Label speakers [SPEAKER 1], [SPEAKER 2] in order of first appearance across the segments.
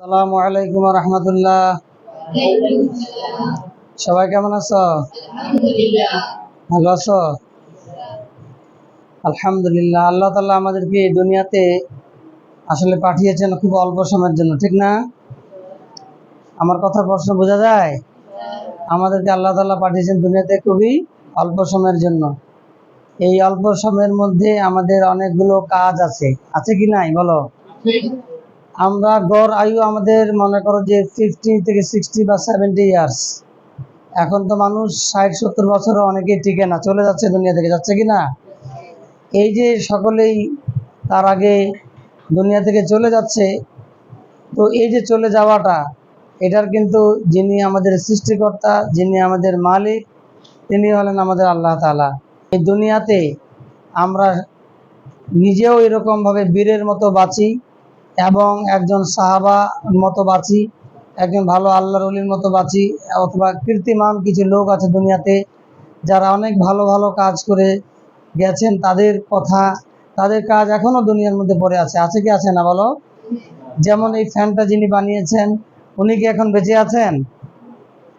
[SPEAKER 1] আসসালামু আলাইকুম রহমতুল্লাহ। সবাই কেমন আছো? ভালো আছো? আলহামদুলিল্লাহ, আল্লাহ তাল্লাহ আমাদেরকে এই দুনিয়াতে আসলে পাঠিয়েছেন খুব অল্প সময়ের জন্য, ঠিক না? আমার কথা প্রশ্ন, বোঝা যায়? আমাদেরকে আল্লাহ তাল্লাহ পাঠিয়েছেন দুনিয়াতে খুবই অল্প সময়ের জন্য। এই অল্প সময়ের মধ্যে আমাদের অনেকগুলো কাজ আছে। আছে কি নাই? বলো। আমরা গড় আয়ু আমাদের মনে করো যে ফিফটি থেকে সিক্সটি বা সেভেন্টি ইয়ার্স এখন তো মানুষ ষাট, সত্তর বছরও অনেকেই টিকে না, চলে যাচ্ছে দুনিয়া থেকে, যাচ্ছে কি না? এই যে সকলেই তার আগে দুনিয়া থেকে চলে যাচ্ছে, তো এই যে চলে যাওয়াটা, এটার কিন্তু যিনি আমাদের সৃষ্টিকর্তা, যিনি আমাদের মালিক, তিনি হলেন আমাদের আল্লাহ তাআলা। এই দুনিয়াতে আমরা নিজেও এরকমভাবে বীরের মতো বাঁচি এবং একজন সাহাবা মতো বাঁচি, একজন ভালো আল্লাহর অলির মতো বাঁচি, অথবা কীর্তিমান কিছু লোক আছে দুনিয়াতে, যারা অনেক ভালো ভালো কাজ করে গেছেন, তাদের কথা, তাদের কাজ এখনও দুনিয়ার মধ্যে পড়ে আছে। আছে কি আছে না বলো? যেমন এই ফ্যানটা যিনি বানিয়েছেন, উনি কি এখন বেঁচে আছেন?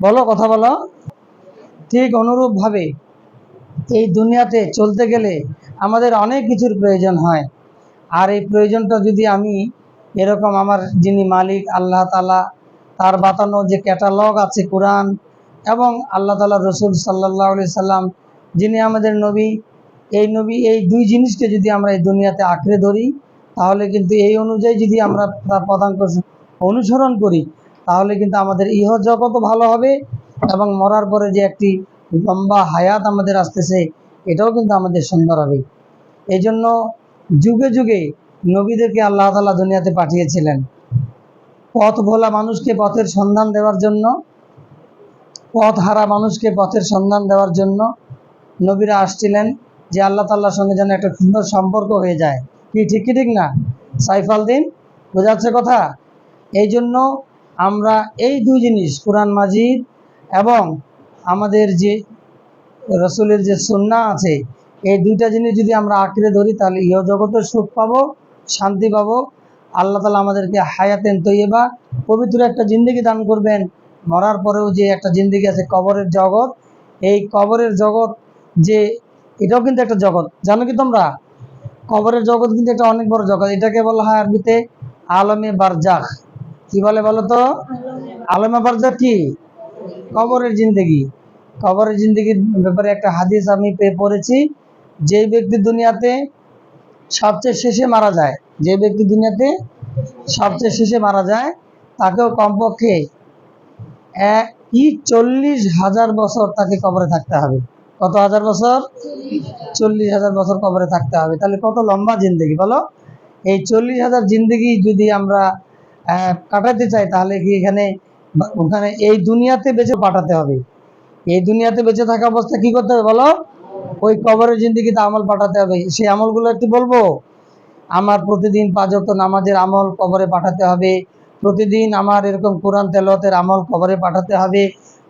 [SPEAKER 1] বলো, কথা বলো। ঠিক অনুরূপভাবে এই দুনিয়াতে চলতে গেলে আমাদের অনেক কিছুর প্রয়োজন হয়। আর এই প্রয়োজনটা যদি আমি এরকম আমার যিনি মালিক, আল্লাহ তালা তার বাতানো যে ক্যাটালগ আছে কোরআন এবং আল্লাহ তালা রসুল সাল্লাহ সাল্লাম, যিনি আমাদের নবী, এই নবী, এই দুই জিনিসকে যদি আমরা এই দুনিয়াতে আঁকড়ে ধরি, তাহলে কিন্তু এই অনুযায়ী যদি আমরা তার পদাঙ্ক অনুসরণ করি, তাহলে কিন্তু আমাদের ইহ জগতও ভালো হবে এবং মরার পরে যে একটি লম্বা হায়াত আমাদের আসতেছে, এটাও কিন্তু আমাদের সুন্দর হবে। এই জন্য যুগে যুগে নবীদেরকে আল্লাহ তালা দুনিয়াতে পাঠিয়েছিলেন। পথ ভোলা মানুষকে পথের সন্ধান দেওয়ার জন্য, পথ হারা মানুষকে পথের সন্ধান দেওয়ার জন্য নবীরা আসছিলেন যে আল্লাহ তাল্লাহর সঙ্গে যেন একটা সুন্দর সম্পর্ক হয়ে যায়। কি ঠিক কি ঠিক না? সাইফাল দিন বোঝাচ্ছে কথা? এই জন্য আমরা এই দুই জিনিস, কোরআন মাজিদ এবং আমাদের যে রসুলের যে সন্না আছে, এই দুইটা জিনিস যদি আমরা আঁকড়ে ধরি, তাহলে ইহ জগতের সুখ পাবো। শান্তি পাবো। আল্লাহ তালা আমাদেরকে হায়াতেন তৈবা পবিত্র একটা জিন্দগি দান করবেন। মরার পরেও যে একটা জিন্দগি আছে কবরের জগৎ, এই কবরের জগৎ যে, এটাও কিন্তু একটা জগৎ। জানো কি তোমরা? কবরের জগৎ কিন্তু একটা অনেক বড় জগৎ। এটাকে বলা হয় আরবিতে আলমে বারজাখ। কি বলে বলো তো? আলমে বারজাখ কি? কবরের জিন্দগি। কবরের জিন্দগির ব্যাপারে একটা হাদিস আমি পেয়ে পড়েছি। যে ব্যক্তি দুনিয়াতে সবচেয়ে শেষে মারা যায়। যে ব্যক্তি দুনিয়াতে সবচেয়ে শেষে মারা যায়, তাকেও কমপক্ষে কি চল্লিশ হাজার বছর তাকে কবরে থাকতে হবে। কত হাজার বছর? চল্লিশ হাজার বছর কবরে থাকতে হবে। তাহলে কত লম্বা জিন্দগি বলো? এই চল্লিশ হাজার জিন্দগি যদি আমরা কাটাতে চাই, তাহলে কি এখানে ওখানে এই দুনিয়াতে বেঁচে পাঠাতে হবে। এই দুনিয়াতে বেঁচে থাকা অবস্থা কি করতে হবে বলো? ওই কবরের জিন্দগিতে আমল পাঠাতে হবে। সেই আমলগুলো একটু বলব? আমার প্রতিদিন পাঁচক নামাজের আমল কবরে পাঠাতে হবে। প্রতিদিন আমার এরকম কোরআন তেলতের আমল কবরে পাঠাতে হবে।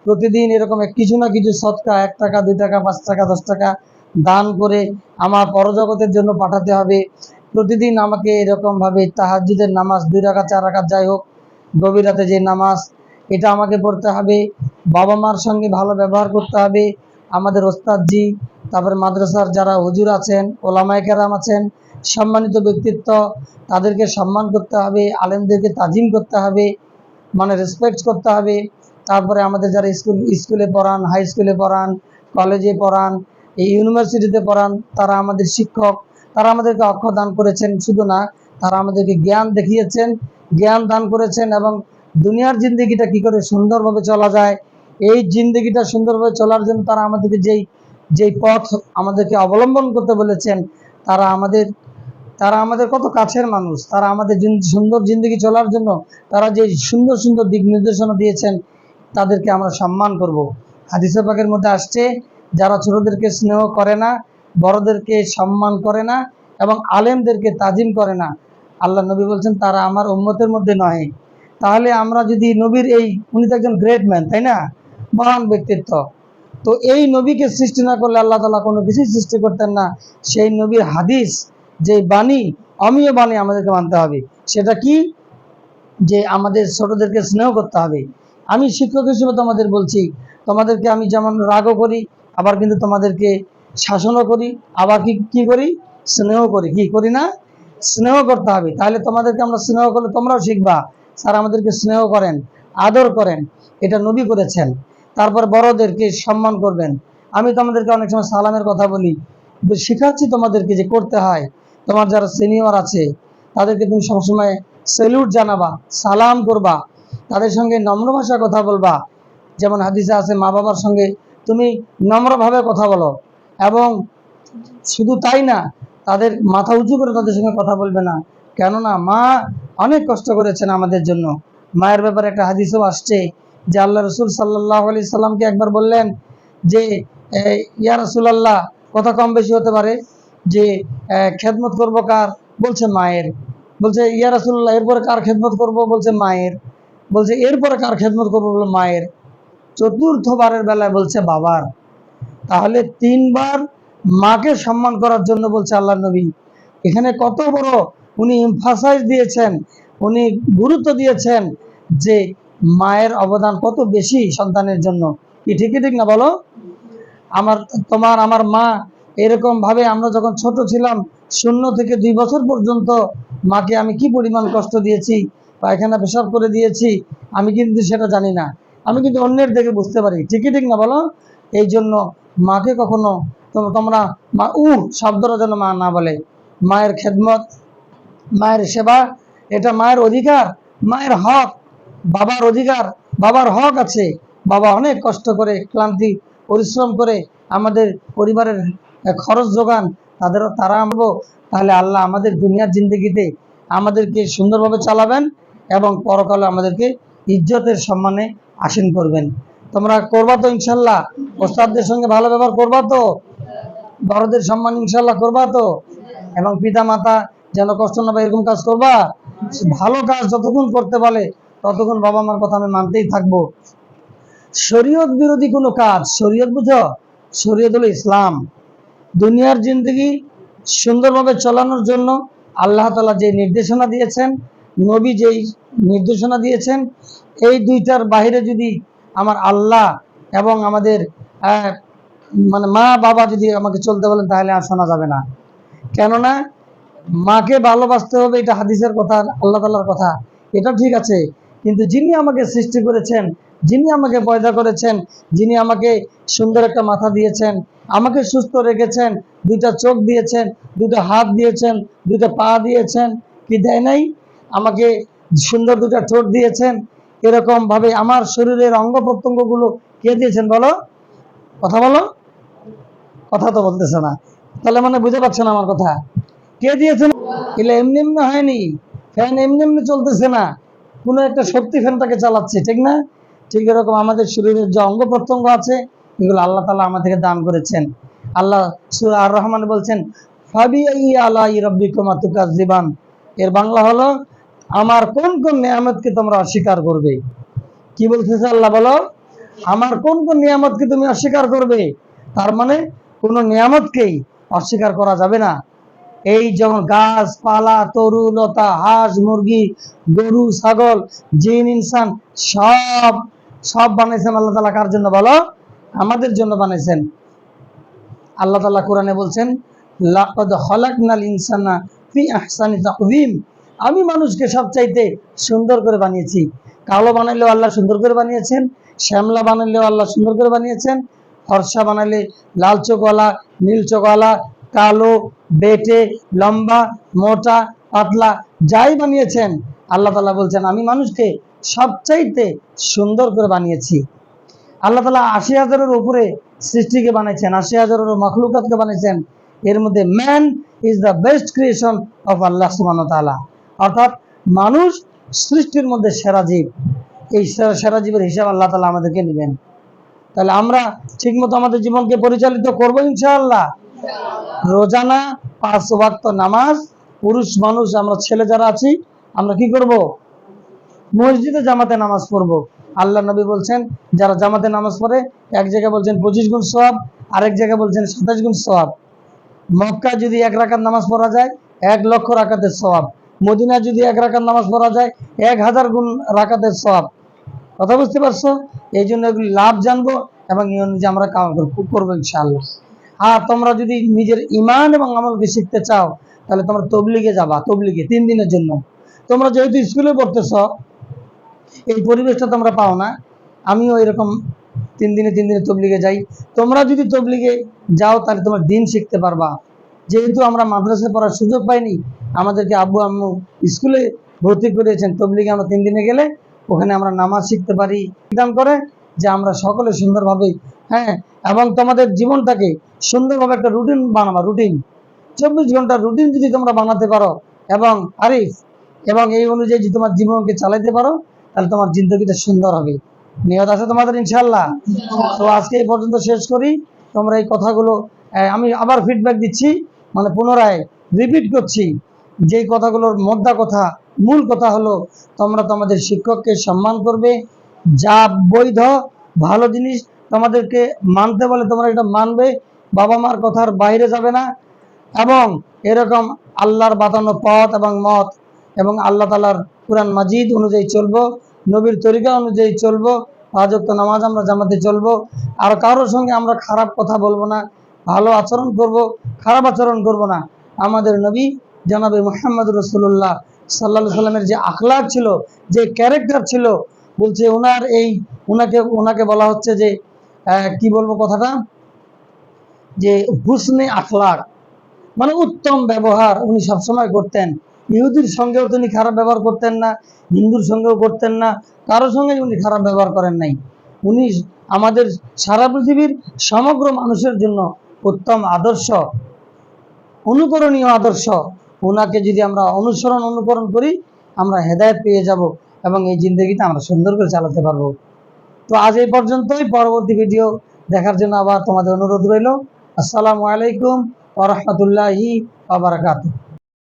[SPEAKER 1] প্রতিদিন এরকম কিছু না কিছু সৎকা, এক টাকা, দুই টাকা, পাঁচ টাকা, দশ টাকা দান করে আমার পরজগতের জন্য পাঠাতে হবে। প্রতিদিন আমাকে এরকমভাবে তাহাজুদের নামাজ দুই টাকা চার টাকা যাই হোক, গভীর রাতে যে নামাজ, এটা আমাকে পড়তে হবে। বাবা মার সঙ্গে ভালো ব্যবহার করতে হবে। আমাদের ওস্তাদজি তারপরে মাদ্রাসার যারা হুজুর আছেন, ওলামায় কেরাম আছেন, সম্মানিত ব্যক্তিত্ব, তাদেরকে সম্মান করতে হবে, আলেমদেরকে তাজিম করতে হবে মানে রেসপেক্ট করতে হবে। তারপরে আমাদের যারা স্কুল, স্কুলে পড়ান হাই স্কুলে পড়ান কলেজে পড়ান, এই ইউনিভার্সিটিতে পড়ান, তারা আমাদের শিক্ষক, তারা আমাদেরকে অক্ষর দান করেছেন। শুধু না, তারা আমাদেরকে জ্ঞান দেখিয়েছেন, জ্ঞান দান করেছেন এবং দুনিয়ার জিন্দগিটা কি করে সুন্দরভাবে চলা যায়, এই জিন্দগিটা সুন্দরভাবে চলার জন্য তারা আমাদেরকে যেই যেই পথ আমাদেরকে অবলম্বন করতে বলেছেন, তারা আমাদের তারা আমাদের কত কাছের মানুষ, তারা আমাদের সুন্দর জিন্দগি চলার জন্য তারা যে সুন্দর সুন্দর দিক নির্দেশনা দিয়েছেন, তাদেরকে আমরা সম্মান করব। হাদিসে পাকের মধ্যে আসছে, যারা ছোটদেরকে স্নেহ করে না, বড়দেরকে সম্মান করে না এবং আলেমদেরকে তাজিম করে না, আল্লাহ নবী বলছেন, তারা আমার উম্মতের মধ্যে নয় তাহলে আমরা যদি নবীর এই, উনি তো একজন গ্রেট ম্যান তাই না? মহান ব্যক্তিত্ব। তো এই নবীকে সৃষ্টি না করলে আল্লাহ তালা কোনো কিছুই সৃষ্টি করতেন না। সেই নবীর হাদিস, যে বাণী, অমীয় বাণী আমাদেরকে মানতে হবে। সেটা কি? যে আমাদের ছোটদেরকে স্নেহ করতে হবে। আমি শিক্ষক হিসেবে তোমাদের বলছি, তোমাদেরকে আমি যেমন রাগও করি, আবার কিন্তু তোমাদেরকে শাসনও করি, আবার কি কি করি? স্নেহ করি। কি করি না? স্নেহ করতে হবে। তাহলে তোমাদেরকে আমরা স্নেহ করলে তোমরাও শিখবা। স্যার আমাদেরকে স্নেহ করেন, আদর করেন। এটা নবী করেছেন। তারপর বড়দেরকে সম্মান করবেন। আমি তোমাদেরকে অনেক সময় সালামের কথা বলি। শেখাচ্ছি তোমাদেরকে যে করতে হয়। তোমার যারা সিনিয়র আছে, তাদেরকে তুমি সবসময় স্যালুট জানাবা, সালাম করবা। তাদের সঙ্গে নম্র ভাষায় কথা বলবা। যেমন হাদিসে আছে, মা বাবার সঙ্গে তুমি নম্রভাবে কথা বলো। এবং শুধু তাই না, তাদের মাথা উঁচু করে তাদের সঙ্গে কথা বলবে না। কেননা মা অনেক কষ্ট করেছেন আমাদের জন্য। মায়ের ব্যাপারে একটা হাদিসও আসছে যে আল্লাহ রসুল সাল্লাহ আলি সাল্লামকে একবার বললেন যে ইয়া রসুলাল্লাহ, কথা কম বেশি হতে পারে। যে খেদমত করব কার? বলছে মায়ের। বলছে, ইয়া রসুল্লাহ এরপরে কার খেদমত করব? বলছে মায়ের। বলছে, এরপরে কার খেদমত করব? বলে মায়ের। চতুর্থবারের বেলায় বলছে বাবার। তাহলে তিনবার মাকে সম্মান করার জন্য বলছে আল্লাহ নবী। এখানে কত বড় উনি ইমফাসাইজ দিয়েছেন, উনি গুরুত্ব দিয়েছেন যে মায়ের অবদান কত বেশি সন্তানের জন্য? কি ঠিকই ঠিক না বলো? আমার, তোমার, আমার মা এরকম ভাবে আমরা যখন ছোট ছিলাম, শূন্য থেকে দুই বছর পর্যন্ত মাকে আমি কি পরিমাণ কষ্ট দিয়েছি, পায়খানা পেশাব করে দিয়েছি, আমি কিন্তু সেটা জানি না। আমি কিন্তু অন্যের দেখে বুঝতে পারি। ঠিকই ঠিক না বলো? এই জন্য মাকে কখনো তোমরা মা, উ শব্দটা যেন মা না বলে। মায়ের খেদমত, মায়ের সেবা, এটা মায়ের অধিকার, মায়ের হক বাবার অধিকার, বাবার হক আছে। বাবা অনেক কষ্ট করে, ক্লান্তি, পরিশ্রম করে আমাদের পরিবারের খরচ যোগান, তাদেরও তারা আমবো তাহলে আল্লাহ আমাদের দুনিয়ার জিন্দগিতে আমাদেরকে সুন্দরভাবে চালাবেন এবং পরকালে আমাদেরকে ইজ্জতের সম্মানে আসীন করবেন। তোমরা করবা তো ইনশাল্লাহ। ওস্তাদদের সঙ্গে ভালো ব্যবহার করবা তো। বড়দের সম্মান ইনশাল্লাহ করবা তো। এবং পিতা মাতা যেন কষ্ট না পায় এরকম কাজ করবা। ভালো কাজ যতক্ষণ করতে বলে ততক্ষণ বাবা মার কথা আমি মানতেই থাকব। শরীয়ত বিরোধী কোনো কাজ, শরীয়ত বুঝো? শরীয়ত হলো ইসলাম। দুনিয়ার জিন্দগি সুন্দরভাবে চলানোর জন্য আল্লাহ তালা যে নির্দেশনা দিয়েছেন, নবী যেই নির্দেশনা দিয়েছেন, এই দুইটার বাইরে যদি আমার আল্লাহ এবং আমাদের মানে মা, বাবা যদি আমাকে চলতে বলেন, তাহলে আর শোনা যাবে না। কেননা মাকে ভালোবাসতে হবে, এটা হাদিসের কথা, আল্লাহ তাল্লার কথা। এটা ঠিক আছে। কিন্তু যিনি আমাকে সৃষ্টি করেছেন, যিনি আমাকে পয়দা করেছেন, যিনি আমাকে সুন্দর একটা মাথা দিয়েছেন, আমাকে সুস্থ রেখেছেন, দুইটা চোখ দিয়েছেন দুটো হাত দিয়েছেন দুটো পা দিয়েছেন, কি দেয় নাই? আমাকে সুন্দর দুটো ঠোঁট দিয়েছেন। এরকম ভাবে আমার শরীরের অঙ্গ প্রত্যঙ্গগুলো কে দিয়েছেন বলো? কথা বলো? কথা তো বলতেছে না। তাহলে মানে বুঝতে পারছ না আমার কথা? কে দিয়েছেন? এমনি এমনি হয়নি। ফ্যান এমনি এমনি চলতেছে না। কোনো একটা শক্তি ফ্যানটাকে চালাচ্ছে, ঠিক না? ঠিক এরকম আমাদের শরীরের যে অঙ্গ প্রত্যঙ্গ আছে, এগুলো আল্লাহ তালা আমাদেরকে দান করেছেন। আল্লাহ সুরা আর রহমান বলছেন তুকাজ্জিবান এর বাংলা হলো, আমার কোন কোন নিয়ামতকে তোমরা অস্বীকার করবে? কি বলতেছে আল্লাহ বলো, আমার কোন কোন নিয়ামতকে তুমি অস্বীকার করবে? তার মানে কোন নিয়ামতকেই অস্বীকার করা যাবে না। এই যেমন গাছপালা তরু লতা, হাঁস, মুরগি, গরু, ছাগল, জিন, ইনসান, সব সব বানাইছেন আল্লাহ তালা কার জন্য বলো? আমাদের জন্য বানাইছেন। আল্লাহ তালা কোরআনে বলছেন আমি মানুষকে সবচাইতে সুন্দর করে বানিয়েছি। কালো বানাইলেও আল্লাহ সুন্দর করে বানিয়েছেন, শ্যামলা বানাইলেও আল্লাহ সুন্দর করে বানিয়েছেন, ফর্সা বানাইলে লাল চোখওয়ালা নীল চোখওয়ালা কালো, বেটে, লম্বা, মোটা, পাতলা, যাই বানিয়েছেন, আল্লাহ তালা বলছেন, আমি মানুষকে সবচাইতে সুন্দর করে বানিয়েছি। আল্লাহ তালা আশি হাজারের উপরে সৃষ্টিকে বানাইছেন আশি হাজারের মখলুকাতকে বানাইছেন এর মধ্যে man is the best creation of Allah সুবান তালা অর্থাৎ মানুষ সৃষ্টির মধ্যে সেরা জীব। এই সেরা জীবের হিসাব আল্লাহ তালা আমাদেরকে নেবেন তাহলে আমরা ঠিকমতো আমাদের জীবনকে পরিচালিত করব ইনশাআল্লাহ। রোজানা, পাঁচ ওয়াক্ত নামাজ, পুরুষ, মানুষ, আমরা ছেলে যারা আছি, আমরা কি করব? মসজিদে জামাতে নামাজ পড়ব। আল্লাহ নবী বলছেন, যারা জামাতে নামাজ পড়ে, এক জায়গায় বলছেন পঁচিশ গুণ সোয়াব আরেক জায়গায় বলছেন সাতাশ গুণ সোয়াব মক্কা যদি এক রাকাত নামাজ পড়া যায়, এক লক্ষ রাকাতের সব মদিনা যদি এক রাকাত নামাজ পড়া যায়, এক হাজার গুণ রাকাতের সব কথা বুঝতে পারছ? এই জন্য এগুলি লাভ জানব এবং এই অনুযায়ী আমরা কাম করব করব ইনশাআল্লাহ। আর তোমরা যদি নিজের ইমান এবং আমলকে শিখতে চাও, তাহলে তোমরা তবলিগে যাবা, তবলিগে, তিন দিনের জন্য। তোমরা যেহেতু স্কুলে পড়তেছ, এই পরিবেশটা তোমরা পাও না। আমিও এরকম তিন দিনে তিন দিনে তবলিগে যাই। তোমরা যদি তবলিগে যাও, তাহলে তোমার দিন শিখতে পারবা। যেহেতু আমরা মাদ্রাসায় পড়ার সুযোগ পাইনি, আমাদেরকে আব্বু, আম্মু স্কুলে ভর্তি করিয়েছেন, তবলিগে আমরা তিন দিনে গেলে, ওখানে আমরা নামাজ শিখতে পারি। দান করে যে আমরা সকলে সুন্দরভাবে হ্যাঁ এবং তোমাদের জীবনটাকে সুন্দরভাবে একটা রুটিন বানাবা রুটিন চব্বিশ ঘণ্টার রুটিন যদি তোমরা বানাতে পারো এবং আরিফ, এবং এই অনুযায়ী যদি তোমার জীবনকে চালাইতে পারো, তাহলে তোমার জিন্দগিটা সুন্দর হবে। নিয়ত আছে তোমাদের ইনশাল্লাহ তো আজকে এই পর্যন্ত শেষ করি। তোমরা এই কথাগুলো আমি আবার ফিডব্যাক দিচ্ছি মানে পুনরায় রিপিট করছি। যে কথাগুলোর মোদ্দা কথা, মূল কথা হলো, তোমরা তোমাদের শিক্ষককে সম্মান করবে। যা বৈধ, ভালো জিনিস তোমাদেরকে মানতে বলে তোমরা এটা মানবে, বাবা মার কথার বাইরে যাবে না। এবং এরকম আল্লাহর বাতানো পথ এবং মত এবং আল্লাহ তালার কোরআন মাজিদ অনুযায়ী চলবো, নবীর তরিকা অনুযায়ী চলবো পাঁচক্ত নামাজ আমরা জামাতে চলবো। আর কারোর সঙ্গে আমরা খারাপ কথা বলব না, ভালো আচরণ করব, খারাপ আচরণ করব না। আমাদের নবী জানাবে মোহাম্মদ রসুল্লাহ সাল্লা সাল্লামের যে আখলাক ছিল, যে ক্যারেক্টার ছিল, বলছে ওনার এই ওনাকে ওনাকে বলা হচ্ছে যে কি বলব কথাটা? যে হুসনে আখলাক মানে উত্তম ব্যবহার উনি সবসময় করতেন। ইহুদির সঙ্গেও তিনি খারাপ ব্যবহার করতেন না, হিন্দুর সঙ্গেও করতেন না কারোর সঙ্গে উনি খারাপ ব্যবহার করেন নাই। উনি আমাদের সারা পৃথিবীর সমগ্র মানুষের জন্য উত্তম আদর্শ, অনুকরণীয় আদর্শ। ওনাকে যদি আমরা অনুসরণ, অনুকরণ করি, আমরা হেদায়েত পেয়ে যাব এবং এই জিন্দগিটা আমরা সুন্দর করে চালাতে পারব। তো আজ এই পর্যন্তই। পরবর্তী ভিডিও দেখার জন্য আবার তোমাদের অনুরোধ রইল। আসসালামু আলাইকুম ওরহমতুল্লাহি আবরাকাতুহ